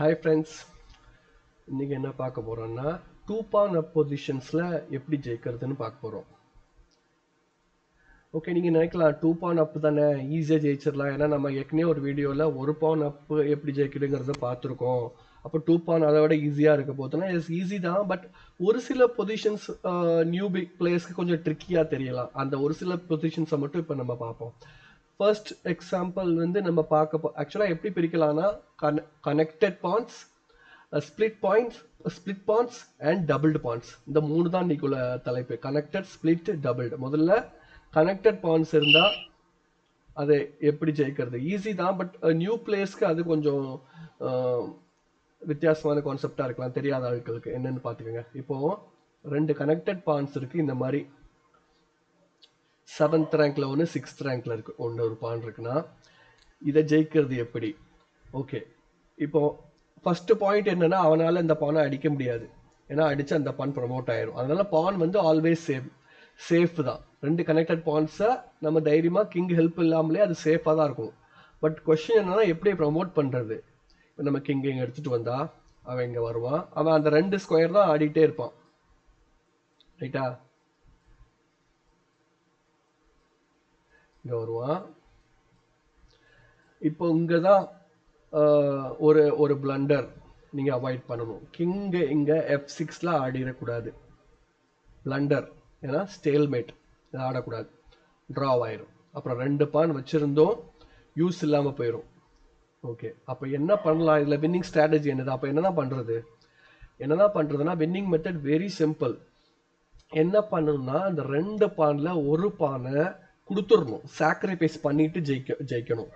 Hi friends இன்றைக்கி என்ன பார்க்க போகிறோன்னா டூ பான் அப் பொசிஷன்ஸில் எப்படி ஜெயிக்கிறதுன்னு பார்க்க போகிறோம் ஓகே நீங்கள் நினைக்கலாம் டூ பான் அப் தானே ஈஸியாக ஜெயிச்சிடலாம். ஏன்னா நம்ம ஏற்கனவே ஒரு வீடியோவில் ஒரு பான் அப் எப்படி ஜெயிக்கிறதுங்கிறத பார்த்துருக்கோம். அப்போ டூ பான் அதை விட ஈஸியாக இருக்க போதுன்னா இட்ஸ் ஈஸி தான். பட் ஒரு சில பொசிஷன்ஸ் நியூ பிக் பிளேயர்ஸ்க்கு கொஞ்சம் ட்ரிக்கியாக தெரியலாம். அந்த ஒரு சில பொசிஷன்ஸை மட்டும் இப்போ நம்ம பார்ப்போம். ஃபர்ஸ்ட் எக்ஸாம்பிள் வந்து நம்ம பார்க்க ஆக்சுவலாக எப்படி பிரிக்கலாம்னா con connected points split points split points and doubled points இந்த மூணு தான் இன்னைக்குள்ள தலைப்பு. கனெக்டட் ஸ்பிளிட் டபுள்டு முதல்ல கனெக்டட் பாயிண்ட்ஸ் இருந்தால் அதை எப்படி ஜெயிக்கிறது? ஈஸி தான் பட் நியூ பிளேயர்ஸ்க்கு அது கொஞ்சம் வித்தியாசமான கான்செப்டாக இருக்கலாம். தெரியாத ஆட்களுக்கு. என்னன்னு பார்த்துக்கோங்க. இப்போ ரெண்டு கனெக்டட் பாயிண்ட்ஸ் இருக்குது இந்த மாதிரி செவன்த் ரேங்க்ல ஒன்று சிக்ஸ்த் ரேங்க்ல இருக்கு. ஒன்று ஒரு பான் இருக்குன்னா இதை ஜெயிக்கிறது எப்படி? ஓகே இப்போ ஃபர்ஸ்ட் பாயிண்ட் என்னன்னா அவனால இந்த பானை அடிக்க முடியாது. ஏன்னா அடிச்சு அந்த பான் ப்ரொமோட் ஆயிரும். அதனால பான் வந்து ஆல்வேஸ் சேஃப் சேஃப் தான். ரெண்டு கனெக்டட் பான்ஸை நம்ம தைரியமா கிங் ஹெல்ப் இல்லாமலே அது சேஃபாக தான் இருக்கும் பட் கொஸ்டின் என்னன்னா எப்படி ப்ரமோட் பண்றது? இப்போ நம்ம கிங் இங்கே எடுத்துட்டு வந்தா அவன் இங்கே வருவான். அவன் அந்த ரெண்டு ஸ்கொயர் தான் ஆடிட்டே இருப்பான். ரைட்டா இங்கே வருவான். இப்போ இங்கே தான் ஒரு ஒரு பிளண்டர் நீங்கள் அவாய்ட் பண்ணணும். கிங் இங்கே எஃப் சிக்ஸில் ஆடிடக்கூடாது. பிளண்டர் ஏன்னா ஸ்டேல்மேட் இது ஆடக்கூடாது. ட்ரா ஆயிரும். அப்புறம் ரெண்டு பான் வச்சிருந்தோம். யூஸ் இல்லாமல் போயிடும் ஓகே அப்போ என்ன பண்ணலாம்? இதில் வின்னிங் ஸ்ட்ராட்டஜி என்னது? அப்போ என்னதான் பண்றது? என்னதான் பண்றதுன்னா வின்னிங் மெத்தட் வெரி சிம்பிள் என்ன பண்ணணும்னா அந்த ரெண்டு பானில் ஒரு பானை கொடுத்துடணும் சாக்ரிஃபைஸ் பண்ணிட்டு ஜெயிக்க ஜெயிக்கணும்.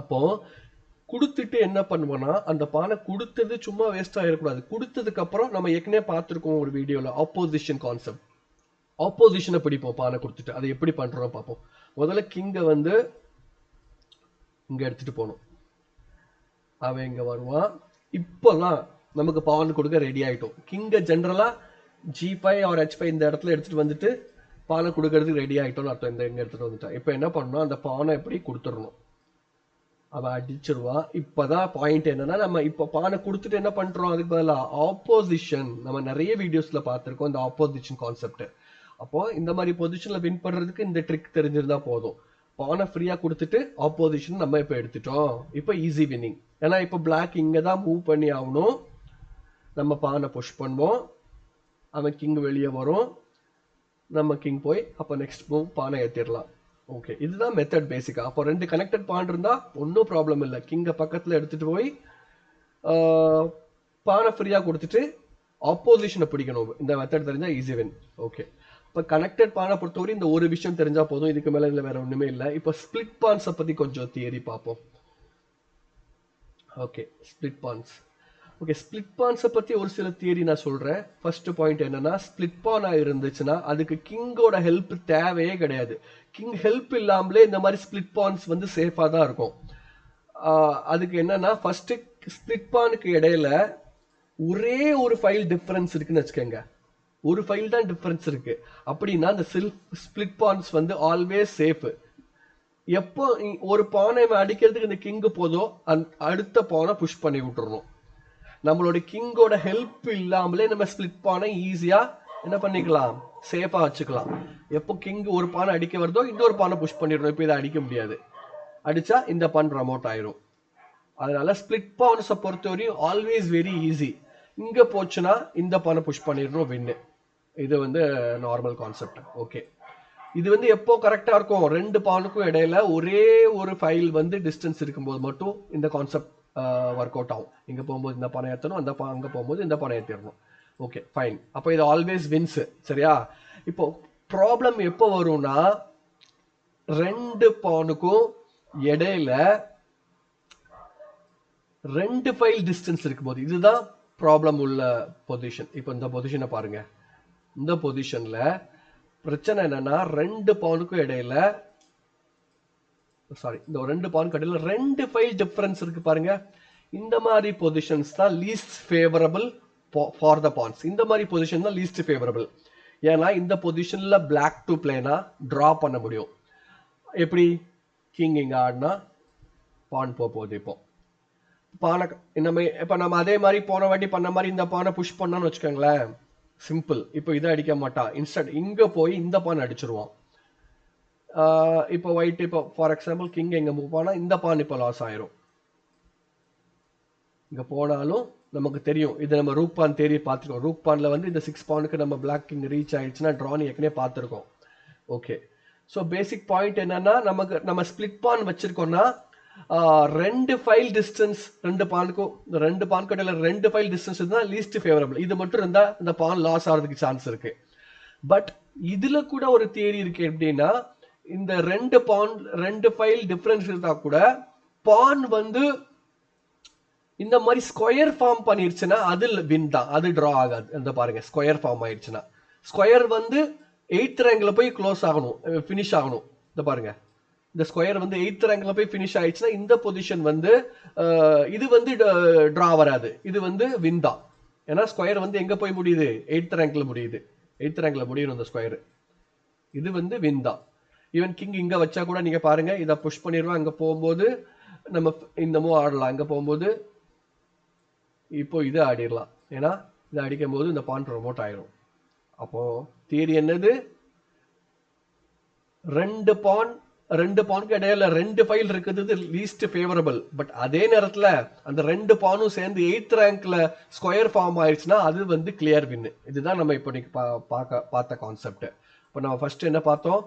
அப்போ கொடுத்துட்டு என்ன பண்ணுவோம்னா அந்த பானை கொடுத்தது சும்மா வேஸ்ட் ஆகிடக்கூடாது கொடுத்ததுக்கு அப்புறம் நம்ம ஏற்கனவே பார்த்துருக்கோம் ஒரு வீடியோல ஆப்போசிஷன் கான்செப்ட் ஆப்போசிஷனை பிடிப்போம் பானை கொடுத்துட்டு. அதை எப்படி பண்றோம் பார்ப்போம். முதல்ல கிங்கை வந்து இங்க எடுத்துட்டு போகணும். அவன் இங்க வருவான். இப்போல்லாம் நமக்கு பான் கொடுக்க ரெடி ஆயிட்டோம். கிங்க ஜென்ரலா G five or H five இந்த இடத்துல எடுத்துட்டு வந்துட்டு பானை கொடுக்கறதுக்கு ரெடி ஆகிட்டோம்னு அர்த்தம். இந்த இங்கே எடுத்துகிட்டு வந்துட்டான் இப்போ என்ன பண்ணணும்? அந்த பானை எப்படி கொடுத்துடணும்? அவன் அடிச்சிருவான் இப்போதான் பாயிண்ட் என்னன்னா நம்ம இப்போ பானை கொடுத்துட்டு என்ன பண்ணுறோம் அதுக்கு பதிலாக ஆப்போசிஷன் நம்ம நிறைய வீடியோஸில் பார்த்துருக்கோம் இந்த ஆப்போசிஷன் கான்செப்ட் அப்போ இந்த மாதிரி பொசிஷனில் வின் பண்ணுறதுக்கு இந்த ட்ரிக் தெரிஞ்சிருந்தா போதும். பானை ஃப்ரீயாக கொடுத்துட்டு ஆப்போசிஷன் நம்ம இப்போ எடுத்துட்டோம். இப்போ ஈஸி வின்னிங் ஏன்னா இப்போ பிளாக் இங்கே தான் மூவ் பண்ணி ஆகணும். நம்ம பானை புஷ் பண்ணுவோம். அவன் கிங் வெளியே வரும். நம்ம கிங் போய் அப்போ நெக்ஸ்ட் மூவ் பானை ஏற்றிடலாம் ஓகே இதுதான் மெத்தட் பேசிக்காக அப்போ ரெண்டு கனெக்டட் பான் இருந்தால் ஒன்றும் ப்ராப்ளம் இல்லை. கிங்கை பக்கத்தில் எடுத்துகிட்டு போய் பானை ஃப்ரீயாக கொடுத்துட்டு ஆப்போசிஷனை பிடிக்கணும். இந்த மெத்தட் தெரிஞ்சால் ஈஸி வின் ஓகே இப்போ கனெக்டட் பானை பொறுத்தவரை இந்த ஒரு விஷயம் தெரிஞ்சால் போதும். இதுக்கு மேலே இதில் வேறு ஒன்றுமே இல்லை. இப்போ ஸ்பிளிட் பான்ஸை பற்றி கொஞ்சம் தியரி பார்ப்போம். Okay split pawns okay split பான்ஸை பற்றி ஒரு சில தியரி நான் சொல்கிறேன் ஃபர்ஸ்ட் பாயிண்ட் என்னன்னா ஸ்பிளிட் பானாக இருந்துச்சுன்னா அதுக்கு கிங்கோட ஹெல்ப் தேவையே கிடையாது. கிங் ஹெல்ப் இல்லாமலே இந்த மாதிரி ஸ்பிளிட் பான்ஸ் வந்து சேஃபாக தான் இருக்கும். அதுக்கு என்னன்னா ஃபர்ஸ்ட் ஸ்பிளிட் பானுக்கு இடையில ஒரே ஒரு ஃபைல் டிஃபரன்ஸ் இருக்குன்னு வச்சுக்கோங்க. ஒரு ஃபைல் தான் டிஃப்ரென்ஸ் இருக்கு. அப்படின்னா அந்த செல்ஃப் ஸ்பிளிட் பான்ஸ் வந்து ஆல்வேஸ் சேஃப் எப்போ ஒரு பானை அடிக்கிறதுக்கு இந்த கிங்கு போதோ அந் அடுத்த பானை புஷ் பண்ணி விட்டுறணும். நம்மளோட கிங்கோட ஹெல்ப் இல்லாமலே நம்ம ஸ்பிளிட் பானை ஈஸியாக என்ன பண்ணிக்கலாம்? சேஃபாக வச்சுக்கலாம். எப்போ கிங் ஒரு பானை அடிக்க வருதோ இன்னொரு பானை புஷ் பண்ணிடணும். இப்போ இதை அடிக்க முடியாது. அடிச்சா இந்த பான் ப்ரமோட் ஆயிரும். அதனால ஸ்பிளிட் பவுன்ஸை பொறுத்தவரையும் ஆல்வேஸ் வெரி ஈஸி இங்கே போச்சுன்னா இந்த பானை புஷ் பண்ணிடணும் வின்னு இது வந்து நார்மல் கான்செப்ட் ஓகே இது வந்து எப்போ கரெக்டாக இருக்கும்? ரெண்டு பானுக்கும் இடையில ஒரே ஒரு ஃபைல் வந்து டிஸ்டன்ஸ் இருக்கும்போது மட்டும் இந்த கான்செப்ட் ஒர்க் அவுட் ஆகும். இங்கே போகும்போது இந்த பணம் ஏற்றணும் அந்த அங்கே போகும்போது இந்த பணம் ஏற்றிடணும் ஓகே ஃபைன் அப்போ இது ஆல்வேஸ் வின்ஸ் சரியா? இப்போ ப்ராப்ளம் எப்போ வரும்னா ரெண்டு பானுக்கும் இடையில ரெண்டு ஃபைல் டிஸ்டன்ஸ் இருக்கும்போது இதுதான் ப்ராப்ளம் உள்ள பொசிஷன் இப்போ இந்த பொசிஷனை பாருங்க. இந்த பொசிஷன்ல பிரச்சனை என்னன்னா ரெண்டு பவுனுக்கும் இடையில சாரி இந்த ரெண்டு பான் கடையில் ரெண்டு ஃபைல் டிஃப்ரென்ஸ் இருக்குது பாருங்க. இந்த மாதிரி பொசிஷன்ஸ் தான் least favourable for the pawns இந்த மாதிரி பொசிஷன் தான் லீஸ்ட் ஃபேவரபிள் ஏன்னா இந்த பொசிஷனில் பிளாக் டு பிளேனா ட்ரா பண்ண முடியும். எப்படி? கிங் இங்கே ஆடினா பான் போக போகுது இப்போ. பானை நம்ம இப்போ நம்ம அதே மாதிரி போன வாட்டி பண்ண மாதிரி இந்த பானை புஷ் பண்ணான்னு வச்சுக்கோங்களேன். சிம்பிள் இப்போ இதை அடிக்க மாட்டான் இன்ஸ்டன்ட் இங்கே போய் இந்த பானை அடிச்சிருவான். இப்போ ஒயிட் இப்போ ஃபார் எக்ஸாம்பிள் கிங் எங்கே மூவ் போனால் இந்த பான் இப்போ லாஸ் ஆயிரும். இங்கே போனாலும் நமக்கு தெரியும். இது நம்ம ரூக் பான் தேரி பார்த்துருக்கோம். ரூக் பானில் வந்து இந்த சிக்ஸ் பானுக்கு நம்ம பிளாக் கிங் ரீச் ஆயிடுச்சுன்னா ட்ரானி ஏற்கனவே பார்த்துருக்கோம். ஓகே ஸோ பேசிக் பாயிண்ட் என்னன்னா நமக்கு நம்ம ஸ்பிளிட் பான் வச்சிருக்கோம்னா uh, ரெண்டு ஃபைல் டிஸ்டன்ஸ் ரெண்டு பானுக்கும் ரெண்டு பான் கடையில் ரெண்டு ஃபைல் டிஸ்டன்ஸ் இருந்தால் லீஸ்ட் ஃபேவரபிள் இது மட்டும் இருந்தால் இந்த பான் லாஸ் ஆகிறதுக்கு சான்ஸ் இருக்கு. பட் இதில் கூட ஒரு தியரி இருக்கு எப்படின்னா இந்த ரெண்டு பான் ரெண்டு ஃபைல் டிஃபரன்ஸ் இருந்தா கூட பான் வந்து இந்த மாதிரி ஸ்கொயர் ஃபார்ம் பண்ணிருச்சுன்னா அது வின் தான். அது ட்ரா ஆகாது. இந்த பாருங்க ஸ்கொயர் ஃபார்ம் ஆயிடுச்சுன்னா ஸ்கொயர் வந்து எயித் ரேங்கில் போய் க்ளோஸ் ஆகணும் ஃபினிஷ் ஆகணும். இந்த பாருங்க. இந்த ஸ்கொயர் வந்து எயித் ரேங்கில் போய் ஃபினிஷ் ஆயிடுச்சுன்னா இந்த பொசிஷன் வந்து இது வந்து ட்ரா வராது. இது வந்து வின் தான். ஏன்னா ஸ்கொயர் வந்து எங்கே போய் முடியுது? எயித் ரேங்கில் முடியுது. எயித் ரேங்கில் முடியணும் இந்த ஸ்கொயர் இது வந்து வின் தான். ஈவன் கிங் இங்க வச்சா கூட நீங்க பாருங்க இதை புஷ் பண்ணிடுவோம். அங்க போகும்போது நம்ம இந்தமும் ஆடலாம். அங்க போகும்போது இப்போ இது ஆடிடலாம். ஏன்னா இதை அடிக்கும் போது இந்த பான் ப்ரொமோட் ஆயிரும். அப்போ தியரி என்னது? ரெண்டு பான் ரெண்டு பானுக்கு இடையில ரெண்டு ஃபைல் இருக்குது லீஸ்ட் ஃபேவரபிள் பட் அதே நேரத்தில் அந்த ரெண்டு பானும் சேர்ந்து எயித் ரேங்க்ல ஸ்கொயர் ஃபார்ம் ஆயிடுச்சுன்னா அது வந்து கிளியர் வின்னு இதுதான் நம்ம இப்போ இன்னைக்கு பா- பார்க்க பார்த்த கான்செப்ட் இப்போ நம்ம ஃபர்ஸ்ட் என்ன பார்த்தோம்?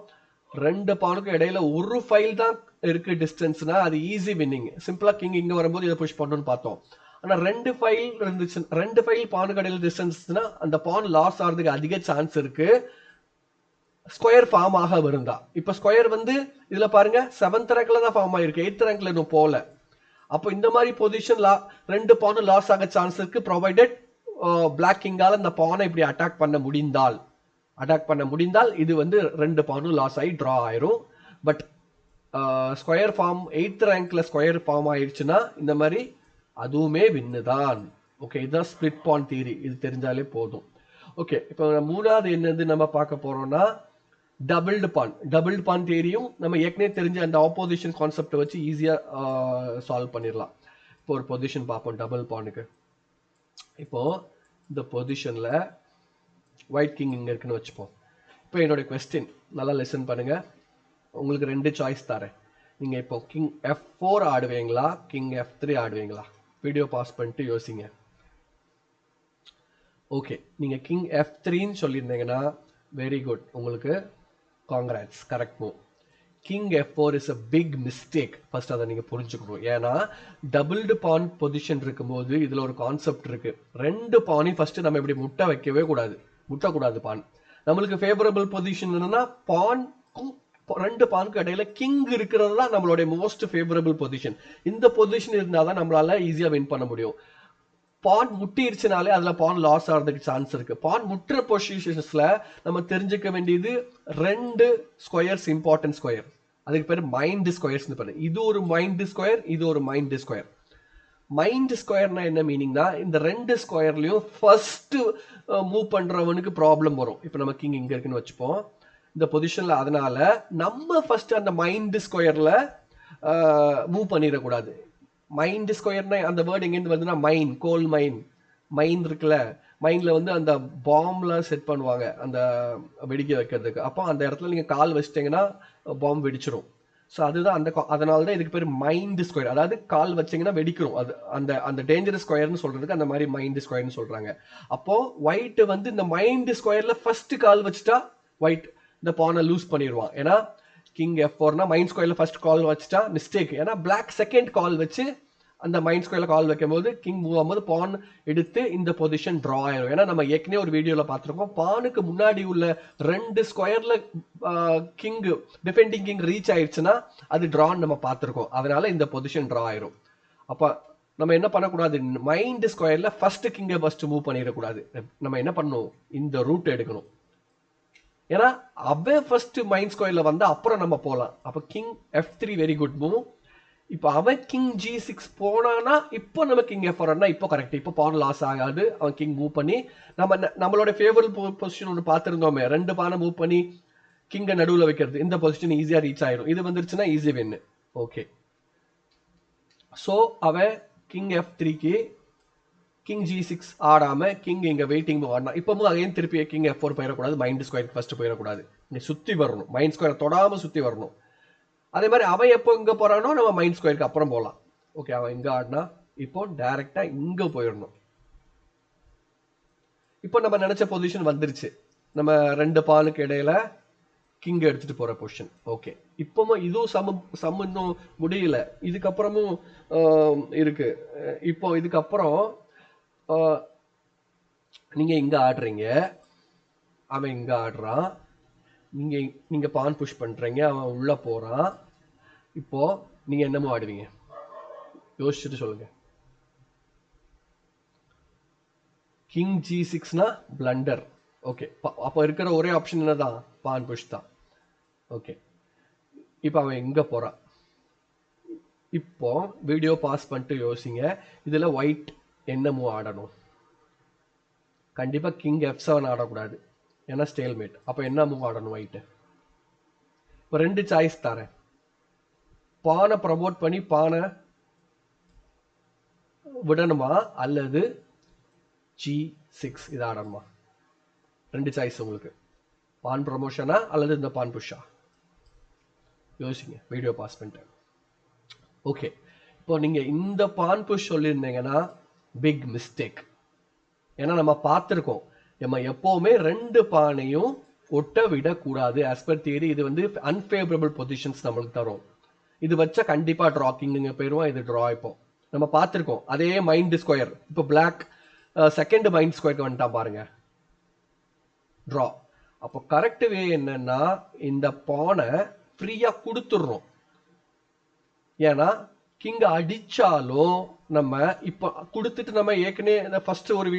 ரெண்டு பானுக்கும் இடையில ஒரு ஃபைல் தான் இருக்கு டிஸ்டன்ஸ்னா அது ஈஸி வின்னிங் சிம்பிளா கிங் இங்க வரும்போது இதை புஷ் பண்ணணும்னு பார்த்தோம். ஆனா ரெண்டு ஃபைல் இருந்துச்சு ரெண்டு ஃபைல் பானுக்கு இடையில டிஸ்டன்ஸ்னா அந்த பான் லாஸ் ஆகிறதுக்கு அதிக சான்ஸ் இருக்கு. ஸ்கொயர் ஃபார்ம் ஆக வருந்தா இப்போ ஸ்கொயர் வந்து இதுல பாருங்க செவன்த் ரேங்க்ல தான் ஃபார்ம் ஆயிருக்கு. எயித் ரேங்க்ல இன்னும் போல அப்போ இந்த மாதிரி பொசிஷன் லா ரெண்டு பானும் லாஸ் ஆக சான்ஸ் இருக்கு ப்ரொவைடட் பிளாக் கிங்கால அந்த பானை இப்படி அட்டாக் பண்ண முடிந்தால். அட்டாக் பண்ண முடிந்தால் இது வந்து ரெண்டு பானும் லாஸ் ஆகி ட்ரா ஆயிரும். பட் ஸ்கொயர் ஃபார்ம் எயித் ரேங்க்ல ஸ்கொயர் ஃபார்ம் ஆயிடுச்சுன்னா இந்த மாதிரி அதுவுமே வின்னு தான். ஓகே இதுதான் ஸ்பிளிட் பான் தியரி இது தெரிஞ்சாலே போதும். ஓகே இப்போ மூணாவது என்னது நம்ம பார்க்க போறோம்னா டபுள்டு பான் டபுள்டு பான் தியரியும் நம்ம ஏற்கனவே தெரிஞ்ச அந்த ஆப்போசிஷன் கான்செப்டை வச்சு ஈஸியாக சால்வ் பண்ணிடலாம். இப்போ ஒரு பொசிஷன் பார்ப்போம் டபுள் பானுக்கு இப்போ இந்த பொசிஷனில் ஒயிட் கிங் இங்கே இருக்குன்னு வச்சுப்போம். இப்போ என்னோட கொஸ்டின் நல்லா லெசன் பண்ணுங்க. உங்களுக்கு ரெண்டு சாய்ஸ் தரேன். நீங்க இப்போ கிங் எஃப் ஃபோர் ஆடுவீங்களா? கிங் எஃப் த்ரீ ஆடுவீங்களா? வீடியோ பாஸ் பண்ணிட்டு யோசிங்க. ஓகே நீங்க கிங் எஃப் த்ரீன்னு சொல்லியிருந்தீங்கன்னா வெரி குட் உங்களுக்கு congrats correct move king F four is a big mistake first அதை நீங்க புரிஞ்சுக்கணும். ஏன்னா டபுள்டு பான் பொசிஷன் இருக்கும்போது இதில் ஒரு கான்செப்ட் இருக்கு. ரெண்டு பானையும் ஃபஸ்ட்டு நம்ம இப்படி முட்டை வைக்கவே கூடாது. முட்டக்கூடாது பான். நம்மளுக்கு ஃபேவரபிள் பொசிஷன் என்னன்னா பான்க்கும் ரெண்டு பானுக்கும் இடையில கிங் இருக்கிறது தான் நம்மளுடைய மோஸ்ட் ஃபேவரபிள் பொசிஷன் இந்த பொசிஷன் இருந்தால் தான் நம்மளால ஈஸியாக வின் பண்ண முடியும். பான் முட்டிருச்சுனாலே அதில் பான் லாஸ் ஆகிறதுக்கு சான்ஸ் இருக்குது பான் முட்டுற பொசிஷன்ஸில் நம்ம தெரிஞ்சுக்க வேண்டியது ரெண்டு ஸ்கொயர்ஸ் இம்பார்ட்டன்ட் ஸ்கொயர் அதுக்கு பேர் மைண்ட் ஸ்கொயர்ஸ் பேர். இது ஒரு மைண்ட் ஸ்கொயர் இது ஒரு மைண்ட் ஸ்கொயர் மைண்ட் ஸ்கொயர்னா என்ன மீனிங்னா இந்த ரெண்டு ஸ்கொயர்லையும் ஃபர்ஸ்ட் மூவ் பண்றவனுக்கு ப்ராப்ளம் வரும். இப்போ நம்ம கிங் இங்க இருக்குன்னு வச்சுப்போம். இந்த பொசிஷன்ல அதனால நம்ம ஃபர்ஸ்ட் அந்த மைண்ட் ஸ்கொயர்ல மூவ் பண்ணிடக்கூடாது. மைண்ட் ஸ்கொயர்னா அந்த வேர்டு எங்கேருந்து வந்துன்னா மைன் கோல் மைன் மைன் இருக்குல்ல மைண்ட்ல வந்து அந்த பாம்லாம் செட் பண்ணுவாங்க அந்த வெடிக்க வைக்கிறதுக்கு. அப்போ அந்த இடத்துல நீங்க கால் வச்சிட்டீங்கன்னா பாம்பு வெடிச்சிரும். ஸோ அதுதான் அந்த கா- அதனால தான் இதுக்கு பேர் மைண்ட் ஸ்கொயர் அதாவது கால் வச்சீங்கன்னா வெடிக்கிறோம். அது அந்த அந்த டேஞ்சரஸ் ஸ்கொயர்னு சொல்றதுக்கு அந்த மாதிரி மைண்ட் ஸ்கொயர்னு சொல்றாங்க. அப்போ ஒயிட் வந்து இந்த மைண்ட் ஸ்கொயர்ல ஃபர்ஸ்ட் கால் வச்சுட்டா ஒயிட் இந்த பானை லூஸ் பண்ணிடுவான். ஏன்னா கிங் எஃப் ஃபோர்னா மைண்ட் ஸ்கொயர்ல ஃபர்ஸ்ட் கால் வச்சுட்டா மிஸ்டேக் ஏன்னா பிளாக் செகண்ட் கால் வச்சு அந்த மைண்ட் ஸ்கொயரில் கால் வைக்கும்போது கிங் மூவ் ஆகும்போது பான் எடுத்து இந்த பொசிஷன் ட்ரா ஆயிடும் ஏன்னா நம்ம ஏற்கனவே ஒரு வீடியோவில் பார்த்துருக்கோம். பானுக்கு முன்னாடி உள்ள ரெண்டு ஸ்கொயரில் கிங் டிஃபெண்டிங் கிங் ரீச் ஆயிடுச்சுன்னா அது ட்ரான்னு நம்ம பார்த்துருக்கோம். அதனால இந்த பொசிஷன் ட்ரா ஆயிரும். அப்போ நம்ம என்ன பண்ணக்கூடாது? மைண்ட் ஸ்கொயரில் ஃபர்ஸ்ட் கிங்கை ஃபர்ஸ்ட் மூவ் பண்ணிடக்கூடாது. நம்ம என்ன பண்ணணும்? இந்த ரூட் எடுக்கணும். ஏன்னா அவன் ஃபர்ஸ்ட் மைண்ட் ஸ்கொயரில் வந்தால் அப்புறம் நம்ம போகலாம் அப்போ king F three very good move இப்போ அவன் கிங் ஜி சிக்ஸ் போனானா இப்போ நம்ம கிங் எஃப் ஃபோர்னா இப்போ கரெக்ட் இப்போ பான் லாஸ் ஆகாது. அவன் கிங் மூவ் பண்ணி நம்ம நம்மளோட ஃபேவரல் பொசிஷன் ஒன்று பார்த்துருந்தோமே. ரெண்டு பானை மூவ் பண்ணி கிங்கை நடுவில் வைக்கிறது. இந்த பொசிஷன் ஈஸியாக ரீச் ஆயிடும் இது வந்துருச்சுன்னா ஈஸி வின்னு ஓகே ஸோ அவன் கிங் எஃப் த்ரீக்கு கிங் ஜி சிக்ஸ் ஆடாம கிங் இங்கே வெயிட்டிங் ஆடினா இப்போவும் அகைன் திருப்பி கிங் எஃப் ஃபோர் போயிடக்கூடாது. மைண்ட் ஸ்கொயர் ஃபஸ்ட்டு போயிடக்கூடாது. நீ சுற்றி வரணும். மைண்ட் ஸ்கொயர் தொடாமல் சுற்றி வரணும். அதே மாதிரி அவன் எப்போ இங்கே போகிறானோ நம்ம மைண்ட் ஸ்கொயருக்கு அப்புறம் போகலாம் ஓகே அவன் இங்கே ஆடினா இப்போ டைரெக்டாக இங்கே போயிடணும். இப்போ நம்ம நினச்ச பொசிஷன் வந்துருச்சு. நம்ம ரெண்டு பாலுக்கு இடையில கிங் எடுத்துட்டு போகிற பொசிஷன் ஓகே இப்பவும் இதுவும் சம சம் இன்னும் முடியல. இதுக்கப்புறமும் இருக்குது இருக்கு. இப்போ இதுக்கப்புறம் நீங்கள் இங்கே ஆடுறீங்க. அவன் இங்கே ஆடுறான். நீங்கள் நீங்கள் பான் புஷ் பண்ணுறீங்க அவன் உள்ளே போகிறான் இப்போ நீங்க என்னமோ ஆடுவீங்க? யோசிச்சுட்டு சொல்லுங்க. கிங் ஜி சிக்ஸ்னா பிளண்டர் ஓகே அப்போ இருக்கிற ஒரே ஆப்ஷன் என்னதான்? பான் புஷ் தான். ஓகே இப்போ அவன் எங்க போறான் இப்போ வீடியோ பாஸ் பண்ணிட்டு யோசிங்க. இதுல ஒயிட் என்ன மூவ் ஆடணும். கண்டிப்பா கிங் எஃப் செவன் ஆடக்கூடாது. ஏன்னா ஸ்டேல்மேட் அப்போ என்ன மூவ் ஆடணும் ஒயிட்டு இப்போ ரெண்டு சாய்ஸ் தரேன். பானை ப்ரமோட் பண்ணி பானை விடணுமா? அல்லது ஜி சிக்ஸ் இது ஆடணுமா? ரெண்டு சாய்ஸ் உங்களுக்கு. பான் ப்ரமோஷனா அல்லது இந்த பான் புஷ்ஷா யோசிங்க வீடியோ பாஸ் பண்ணிட்டு. ஓகே இப்போ நீங்க இந்த பான் புஷ் சொல்லியிருந்தீங்கன்னா பிக் மிஸ்டேக் ஏன்னா நம்ம பார்த்துருக்கோம். நம்ம எப்போவுமே ரெண்டு பானையும் ஒட்ட விடக்கூடாது. ஆஸ் பர் தியரி இது வந்து அன்ஃபேவரபிள் பொசிஷன்ஸ் நம்மளுக்கு தரும். இது வச்சா கண்டிப்பா ட்ரா கிங்குங்க போயிடுவோம் இது ட்ரா இப்போ. நம்ம பார்த்துருக்கோம். அதே மைண்ட் ஸ்கொயர் இப்போ பிளாக் செகண்ட் மைண்ட் ஸ்கொயருக்கு வந்துட்டான் பாருங்க. ட்ரா அப்போ கரெக்ட் வே என்னன்னா இந்த பானை ஃப்ரீயா கொடுத்துடுறோம். ஏன்னா கிங் அடிச்சாலும் நம்ம இப்போ கொடுத்துட்டு நம்ம ஏற்கனவே ஃபர்ஸ்ட் ஒரு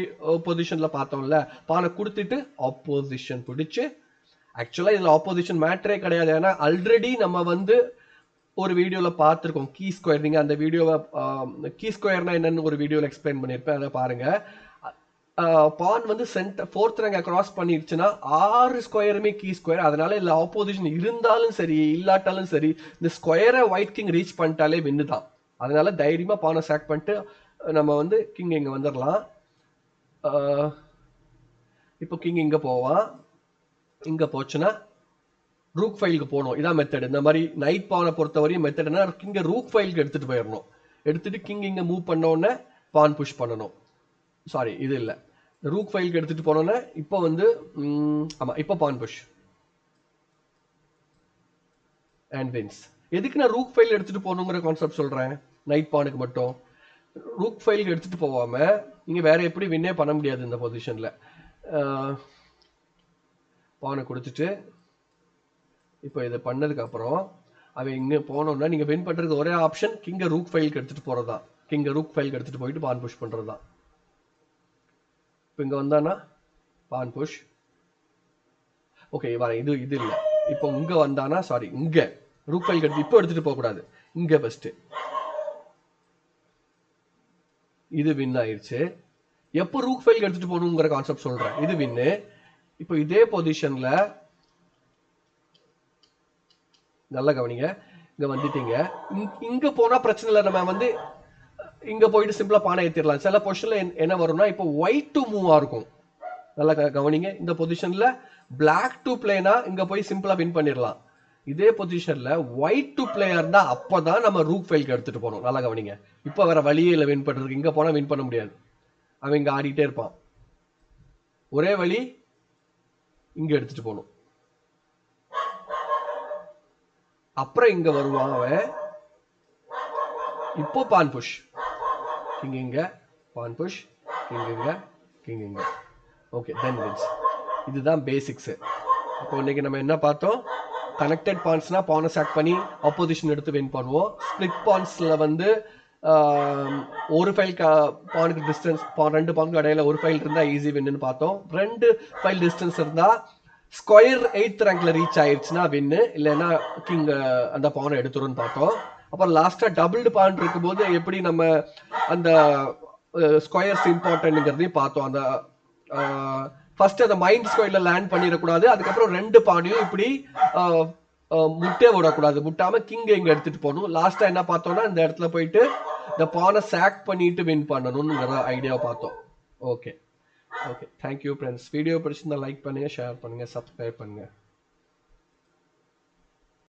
பொசிஷன்ல பார்த்தோம்ல. பானை கொடுத்துட்டு ஆப்போசிஷன் பிடிச்சி ஆக்சுவலா இதில் ஆப்போசிஷன் மேட்ரே கிடையாது. ஏன்னா ஆல்ரெடி நம்ம வந்து ஒரு வீடியோவில் பார்த்துருக்கோம். கீ ஸ்கொயர் நீங்கள் அந்த வீடியோவை கீ ஸ்கொயர்னா என்னன்னு ஒரு வீடியோவில் எக்ஸ்பிளைன் பண்ணியிருப்பேன் அதை பாருங்கள் பான் வந்து சென்டர் ஃபோர்த் ரேங்க கிராஸ் பண்ணிருச்சுன்னா ஆறு ஸ்கொயருமே கீ ஸ்கொயர் அதனால இல்லை ஆப்போசிஷன் இருந்தாலும் சரி இல்லாட்டாலும் சரி இந்த ஸ்கொயரை ஒயிட் கிங் ரீச் பண்ணிட்டாலே வின்னு தான். அதனால தைரியமாக பானை சாக் பண்ணிட்டு நம்ம வந்து கிங் இங்கே வந்துடலாம் இப்போ கிங் இங்கே போவான். இங்கே போச்சுன்னா ரூக் ஃபைலுக்கு போகணும். இதான் மெத்தட் இந்த மாதிரி நைட் பானை பொறுத்தவரையும் மெத்தட் என்ன கிங்க ரூக் ஃபைலுக்கு எடுத்துகிட்டு போயிடணும். எடுத்துகிட்டு கிங் இங்கே மூவ் பண்ணோடனே பான் புஷ் பண்ணணும். சாரி இது இல்லை. ரூக் ஃபைலுக்கு எடுத்துட்டு போனோன்னே இப்போ வந்து ஆமாம் இப்போ பான் புஷ் அண்ட் வின்ஸ் எதுக்கு நான் ரூக் ஃபைல் எடுத்துகிட்டு போகணுங்கிற கான்செப்ட் சொல்கிறேன் நைட் பானுக்கு மட்டும். ரூக் ஃபைலுக்கு எடுத்துகிட்டு போகாம இங்கே வேற எப்படி வின்னே பண்ண முடியாது இந்த பொசிஷனில் பானை கொடுத்துட்டு இப்போ இதை பண்ணதுக்கு அப்புறம் அவன் இங்க போனோம்னா நீங்க வின் பண்றதுக்கு ஒரே ஆப்ஷன் கிங்கை ரூக் ஃபைலுக்கு எடுத்துட்டு போறதுதான். கிங்க ரூக் ஃபைலுக்கு எடுத்துட்டு போயிட்டு பான் புஷ் பண்றதுதான். இப்போ இங்க வந்தானா பான் புஷ் ஓகே வர இது இது இல்ல. இப்போ இங்கே வந்தானா சாரி இங்கே. ரூக் ஃபைலுக்கு எடுத்து இப்போ எடுத்துட்டு போக கூடாது. இங்க இது வின் ஆயிடுச்சு எப்போ ரூக் ஃபைலுக்கு எடுத்துட்டு போகணுங்கிற கான்செப்ட் சொல்கிறேன் இது வின்னு இப்போ இதே பொசிஷன்ல நல்லா கவனிங்க. இங்கே வந்துட்டீங்க. இங்கே போனால் பிரச்சனை இல்லை. நம்ம வந்து இங்கே போயிட்டு சிம்பிளாக பானை ஏற்றிடலாம் சில பொசிஷனில் என்ன வரும்னா இப்போ ஒயிட் டு மூவாக இருக்கும். நல்லா கவனிங்க. இந்த பொசிஷனில் பிளாக் டு பிளேனா இங்கே போய் சிம்பிளாக வின் பண்ணிடலாம். இதே பொசிஷனில் ஒயிட் டு பிளேயர் தான் நம்ம ரூக் ஃபைலுக்கு எடுத்துகிட்டு போகணும். நல்லா கவனிங்க. இப்போ வேற வழியே இல்லை வின் பண்ணுறதுக்கு இங்கே போனால் வின் பண்ண முடியாது. அவன் இங்கே ஆடிட்டே இருப்பான். ஒரே வழி இங்கே எடுத்துகிட்டு போகணும். அப்புறம் இங்க வருவான் அவன். இப்போ பான் புஷ். கிங் இங்க. Pawn push. கிங் இங்க. கிங் இங்க. ஓகே தென் வின்ஸ் இதுதான் பேசிக்ஸ் அப்போ இன்னைக்கு நம்ம என்ன பார்த்தோம்? கனெக்டட் பான்ஸ்னா பானை சாக் பண்ணி ஆப்போசிஷன் எடுத்து வின் பண்ணுவோம். ஸ்பிளிட் பான்ஸ்ல வந்து ஒரு ஃபைல் பானுக்கு டிஸ்டன்ஸ் ரெண்டு பானுக்கு இடையில ஒரு ஃபைல் இருந்தா ஈஸி வின்னு பார்த்தோம். ரெண்டு ஃபைல் டிஸ்டன்ஸ் இருந்தா ஸ்கொயர் எயித் ரேங்க்ல ரீச் ஆயிடுச்சுன்னா வின்னு இல்லைன்னா கிங் அந்த பானை எடுத்துருன்னு பார்த்தோம். அப்புறம் லாஸ்டா டபுள்டு பாயிண்ட் இருக்கும்போது எப்படி நம்ம அந்த ஸ்கொயர்ஸ் இம்பார்ட்டன்ட்ங்கிறதையும் பார்த்தோம். அந்த ஃபர்ஸ்ட் அந்த மைண்ட் ஸ்கொயர்ல லேண்ட் பண்ணிடக்கூடாது. அதுக்கப்புறம் ரெண்டு பானையும் இப்படி முட்டே விடக்கூடாது. முட்டாம கிங் இங்க எடுத்துட்டு போகணும். லாஸ்டா என்ன பார்த்தோம்னா இந்த இடத்துல போயிட்டு இந்த பானை சாக் பண்ணிட்டு வின் பண்ணணும்ங்கிற ஐடியா பார்த்தோம். Okay okay thank you friends video பிடிச்சிருந்தா லைக் பண்ணுங்கள் ஷேர் பண்ணுங்க சப்ஸ்கிரைப் பண்ணுங்க.